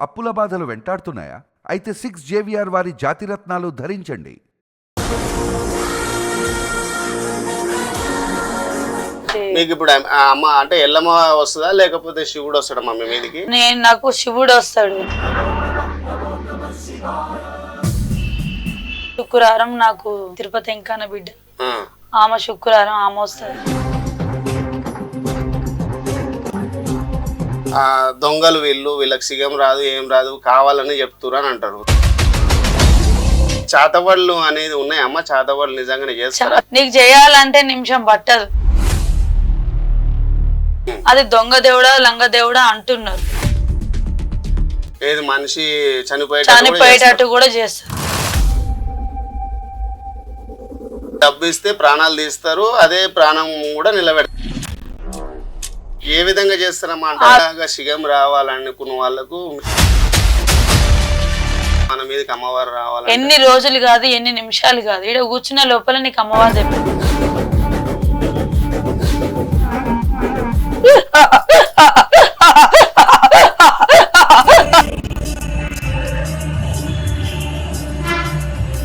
అప్పుల బాధలు వెంటాడుతున్నాయా? అయితే సిక్స్ జేవిఆర్ వారి జాతిరత్నాలు ధరించండి. మీకు ఇప్పుడు అమ్మ అంటే ఎల్లమ్మ వస్తుందా? లేకపోతే శివుడు వస్తాడా మమ్మీ మీదికి? నేను నాకు శివుడు వస్తాడు. శుక్రవారం నాకు తిరుపతి ఎంకాన బిడ్డ. ఆ. ఆమె శుక్రవారం ఆమె వస్తుంది. దొంగలు వీళ్ళు వీళ్ళకి సిగం రాదు ఏం రాదు కావాలని చెప్తురు అని అంటారు. చాతబడులు అనేది ఉన్నాయి. అమ్మ చాతబడులు నిజంగానే చేస్తారా? నీకు చేయాలంటే నిమిషం పట్టదు. అది దొంగ దేవుడా లంగ దేవుడా అంటున్నారు. ఏది మనిషి చేస్తారు. చనిపోయేటట్టు కూడా చేస్తారు. డబ్బు ఇస్తే ప్రాణాలు తీస్తారు. అదే ప్రాణం కూడా నిలబెడతారు. ఏ విధంగా చేస్తారమ్మా? అంటే అలాగా శిగం రావాలనుకున్న వాళ్ళకు మన మీదకి అమ్మవారు రావాలని ఎన్ని రోజులు కాదు ఎన్ని నిమిషాలు కాదు. ఇక్కడ కూర్చున్న లోపల నీకు అమ్మవారు చెప్పింది.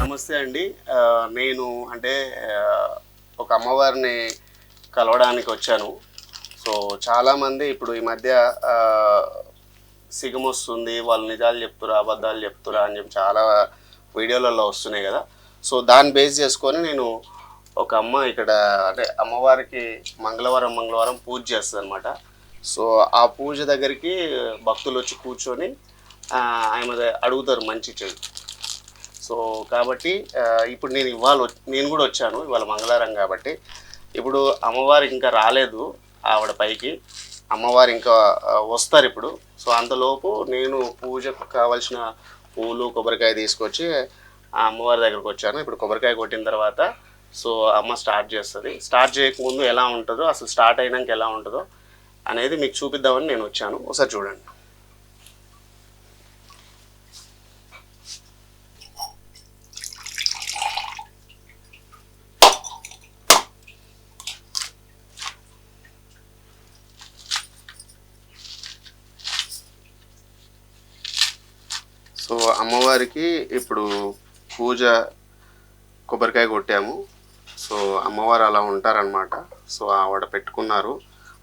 నమస్తే అండి. నేను అంటే ఒక అమ్మవారిని కలవడానికి వచ్చాను. సో చాలామంది ఇప్పుడు ఈ మధ్య సిగం వస్తుంది వాళ్ళు నిజాలు చెప్తురా అబద్ధాలు చెప్తురా అని చెప్పి చాలా వీడియోలలో వస్తున్నాయి కదా. సో దాన్ని బేస్ చేసుకొని నేను ఒక అమ్మ ఇక్కడ అంటే అమ్మవారికి మంగళవారం మంగళవారం పూజ చేస్తుంది అనమాట సో ఆ పూజ దగ్గరికి భక్తులు వచ్చి కూర్చొని ఆయన ఆమె అడుగుతారు మంచి చెడు. సో కాబట్టి ఇప్పుడు నేను ఇవాళ నేను కూడా వచ్చాను ఇవాళ మంగళవారం కాబట్టి. ఇప్పుడు అమ్మవారికి ఇంకా రాలేదు. ఆవిడ పైకి. అమ్మవారు ఇంకా వస్తారు ఇప్పుడు. సో అంతలోపు నేను పూజకు కావలసిన పూలు కొబ్బరికాయ తీసుకొచ్చి ఆ అమ్మవారి దగ్గరకు వచ్చాను. ఇప్పుడు కొబ్బరికాయ కొట్టిన తర్వాత సో అమ్మ స్టార్ట్ చేస్తుంది. స్టార్ట్ చేయకముందు ఎలా ఉంటుందో అసలు స్టార్ట్ అయినాక ఎలా ఉంటుందో అనేది మీకు చూపిద్దామని నేను వచ్చాను. ఒకసారి చూడండి. సో అమ్మవారికి ఇప్పుడు పూజ కొబ్బరికాయ కొట్టాము. సో అమ్మవారు అలా ఉంటారనమాట సో ఆవిడ పెట్టుకున్నారు.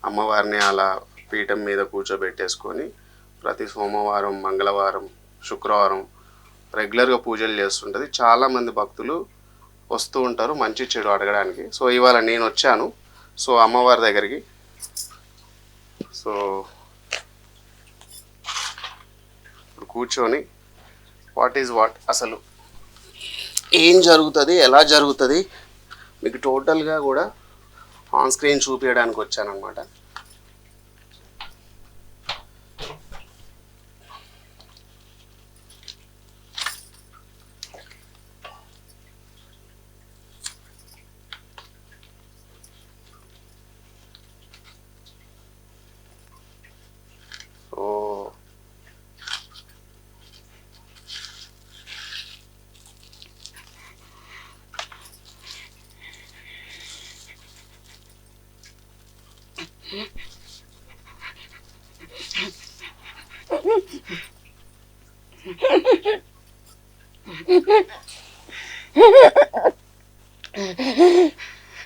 అమ్మవారిని అలా పీఠం మీద కూర్చోబెట్టేసుకొని ప్రతి సోమవారం మంగళవారం శుక్రవారం రెగ్యులర్గా పూజలు చేస్తుంటుంది. చాలామంది భక్తులు వస్తూ ఉంటారు మంచి చెడు అడగడానికి. సో ఇవాళ నేను వచ్చాను. సో అమ్మవారి దగ్గరికి. సో ఇప్పుడు కూర్చొని వాట్ ఈజ్ వాట్ అసలు? ఏం జరుగుతుంది? ఎలా జరుగుతుంది? మీకు టోటల్గా కూడా ఆన్ స్క్రీన్ చూపించడానికి వచ్చానమాట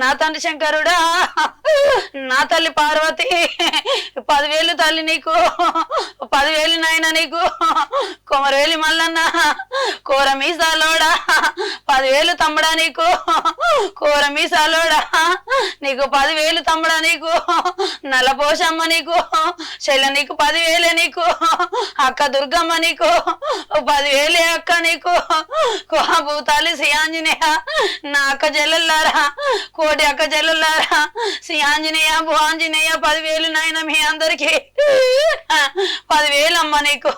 నా తండ్రి శంకరుడా నా తల్లి పార్వతి పదివేలు తల్లి నీకు పదివేలు నాయన నీకు కొమరవేలి మల్లన్న కూర మీసాలోడా పదివేలు తమ్ముడా నీకు? కూర మీసాలోడా? నీకు పదివేలు తమ్ముడా నీకు? నల్లపోషమ్మ నీకు? చెల్ల నీకు పదివేలే నీకు? అక్క దుర్గమ్మ నీకు? పదివేలే అక్క నీకు? భూతాలి సియాంజనేయ నా అక్క చెల్లెల్లారా కోటి అక్క చెల్లెల్లారా సియాంజనేయ భువాంజనేయ పదివేలు నాయన మీ అందరికి. పదివేలమ్మ నీకు.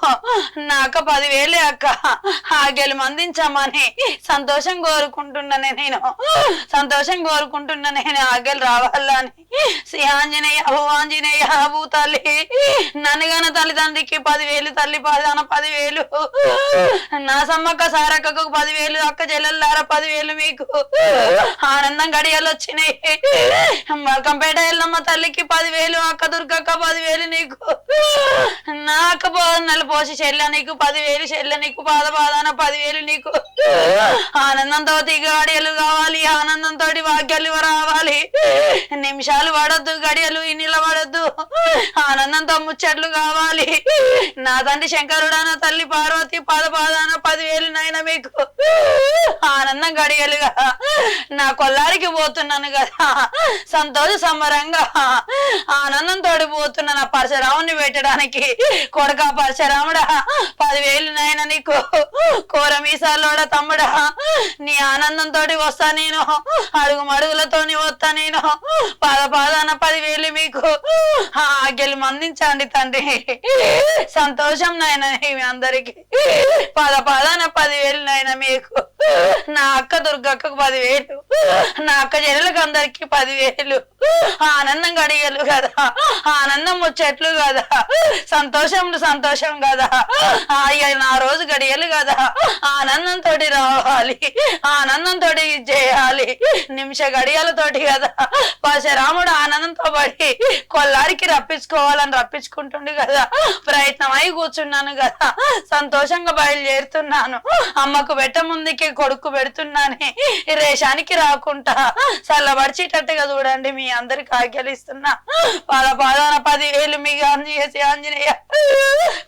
నా అక్క పదివేలే అక్క. ఆగేలు మందించమ్మని సంతోషం కోరుకుంటున్నానే నేను. సంతోషం కోరుకుంటున్నా నేను ఆగేలు రావాలని శ్రీ ఆంజనేయ భూ ఆంజనేయ తల్లి. నన్నుగాన తల్లిదండ్రికి పదివేలు తల్లి పదాన పదివేలు. నా సమ్మక్క సారక్కకు పదివేలు అక్క చెల్లెల్లారా పదివేలు మీకు. ఆనందం గడియలు వచ్చినాయి. మల్కంపేట ఎల్లమ్మ తల్లికి పదివేలు అక్క దుర్గక్క పదివేలు నీకు. నా అక్క నెల పోసి చెల్ల నీకు పదివేలు చెల్ల నీకు పాద పాదాన పదివేలు నీకు. ఆనందంతో గడియలు కావాలి ఆనందంతో వాక్యాలు రావాలి. నిమిషాలు పడద్దు గడియలు ఈ పడద్దు. ఆనందంతో ముచ్చట్లు కావాలి. నా తండ్రి శంకరుడా నా తల్లి పార్వతి పద పాదాన పదివేలు నాయన మీకు. ఆనందం గడియలుగా. నా కొల్లారికి పోతున్నాను కదా. సంతోష సంబరంగా. ఆనందంతో పోతున్నా నా పరశురాముని పెట్టడానికి. కొడక పరశురాముడా పదివేలు నాయన నీకు. కూర మీసాలోడా తమ్ముడా నీ ఆనందంతో వస్తా నేను. అడుగు మడుగులతో వస్తా నేను. పాద పాదాన పదివేలు మీకు. ఆజ్ఞలు మందించండి తండ్రి. సంతోషం నాయన మీ అందరికి. పాద పాదాన పదివేలు నాయన మీకు. నా అక్క దుర్గక్కకు పదివేలు. నా అక్క జనులకు అందరికి పదివేలు. ఆనందం గడియలు కదా. ఆనందం ముచ్చట్లు కదా. సంతోషం సంతోషం కదా. ఆయన నా రోజు గడియలు కదా. ఆనందంతో రావాలి. ఆనందంతో చేయాలి. నిమిష గడియలతోటి కదా. పరశురాముడు ఆనందంతో పడి కొల్లారికి రప్పించుకోవాలని రప్పించుకుంటుండు కదా. ప్రయత్నం అయి కూర్చున్నాను కదా. సంతోషంగా బయలుదేరుతున్నాను. అమ్మకు పెట్ట ముందుకి కొడుకు పెడుతున్నానే. రేషానికి రాకుండా చల్లబడిచేటట్టుగా చూడండి మీ అందరికి ఆజ్ఞలిస్తున్నా పాద పాదాన పదివేలు మీ చేసి ఆంజనేయ.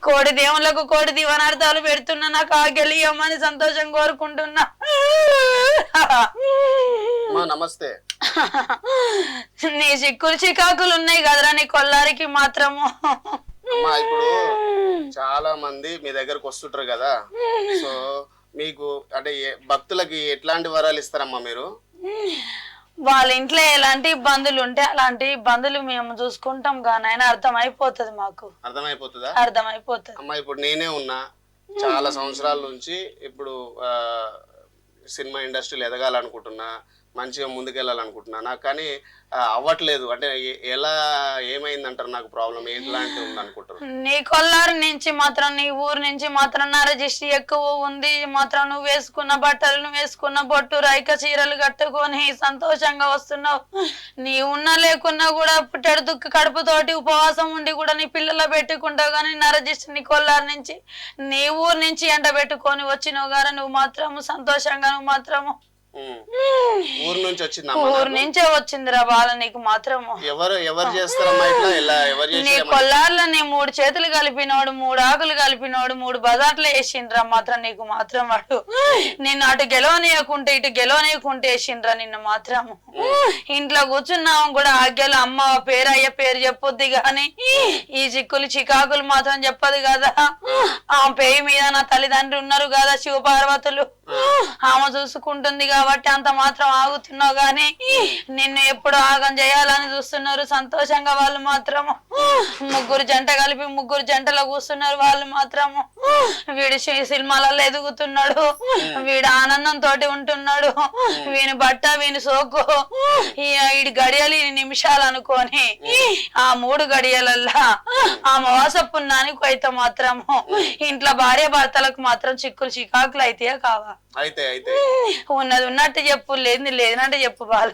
కోడి దేవుళ్ళకు కోడి దీవనార్థాలు పెడుతున్నా నాకు ఆజ్ఞలు ఇవ్వమని సంతోషం కోరుకుంటున్నా. నమస్తే. నీ చిక్కులు చికాకులు ఉన్నాయి కదరా నీ కొల్లారికి మాత్రము. ఇప్పుడు చాలా మంది మీ దగ్గరకు వస్తుంటారు కదా. సో మీకు అంటే భక్తులకి ఎట్లాంటి వరాలు ఇస్తారమ్మా మీరు? వాళ్ళ ఇంట్లో ఎలాంటి ఇబ్బందులు ఉంటే అలాంటి ఇబ్బందులు మేము చూసుకుంటాం కానీ అర్థమైపోతుంది మాకు. అర్థమైపోతుందా? అర్థమైపోతుంది. అమ్మా ఇప్పుడు నేనే ఉన్నా. చాలా సంవత్సరాల నుంచి ఇప్పుడు ఆ, సినిమా ఇండస్ట్రీలో ఎదగాలనుకుంటున్నా. మంచిగా ముందుకెళ్ళాలనుకుంటున్నాను? కానీ అవ్వట్లేదు. అంటే ఎలా ఎలా ఏమైందంటారు నాకు ప్రాబ్లం ఏంటి ఉంది అనుకుంటారు నీ కొల్లారు నుంచి మాత్రం నీ ఊరు నుంచి మాత్రం నా రిజిస్ట్రీ ఎక్కువ ఉంది. మాత్రం నువ్వు వేసుకున్న బట్టలు నువ్వు వేసుకున్న బొట్టు రైక చీరలు కట్టుకొని సంతోషంగా వస్తున్నావు. నీ ఉన్నా లేకున్నా కూడా పుట్టడు దుక్కు కడుపుతోటి ఉపవాసం ఉండి కూడా నీ పిల్లల పెట్టుకుంటావు కానీ నా రిజిస్ట్రీ నీ కొల్లారు నుంచి నీ ఊరు నుంచి ఎండ పెట్టుకొని వచ్చినావు గారా నువ్వు మాత్రము సంతోషంగా నువ్వు మాత్రము ఊరు నుంచి వచ్చిందమ్మా ఊరు. నుంచే వచ్చిందిరా బాల నీకు మాత్రము ఎవరు ఎవరు చేస్తారమ్మా ఇట్లా? ఇలా ఎవరు నీ కొల్లార్లో నీ మూడు చేతులు కలిపినోడు మూడు ఆకులు కలిపినోడు మూడు బజార్లు వేసిండ్రా మాత్రం నీకు మాత్రం వాడు. నిన్ను అటు గెలవనీయకుంటే ఇటు గెలవనీయకుంటే వేసిండ్రా నిన్ను మాత్రం. ఇంట్లో కూర్చున్నాము కూడా ఆజ్ఞలు అమ్మ పేరు అయ్య పేరు చెప్పొద్ది గాని ఈ చిక్కులు చికాకులు మాత్రం చెప్పదు కదా. ఆ పేయి మీద నా తల్లిదండ్రులు ఉన్నారు కదా శివ పార్వతులు ఆమె చూసుకుంటుంది కాబట్టి అంత మాత్రం ఆగుతున్నావు గాని నిన్ను ఎప్పుడు ఆగం చేయాలని చూస్తున్నారు. సంతోషంగా వాళ్ళు మాత్రము ముగ్గురు జంట కలిపి ముగ్గురు జంటలో కూస్తున్నారు వాళ్ళు మాత్రము వీడు సినిమాలలో ఎదుగుతున్నాడు. వీడు ఆనందం తోటి ఉంటున్నాడు. వీని బట్ట వీని సోకు. ఈ వీడి గడియలు ఈ నిమిషాలు అనుకొని ఆ మూడు గడియలల్లా ఆ మోసపున్నానికి అయితే మాత్రము ఇంట్లో భార్య భర్తలకు మాత్రం చిక్కులు చికాకులు అయితే కావా? అయితే అయితే ఉన్నది ఉన్నట్టు చెప్పు లేని లేదన్నట్టు చెప్పు బాల.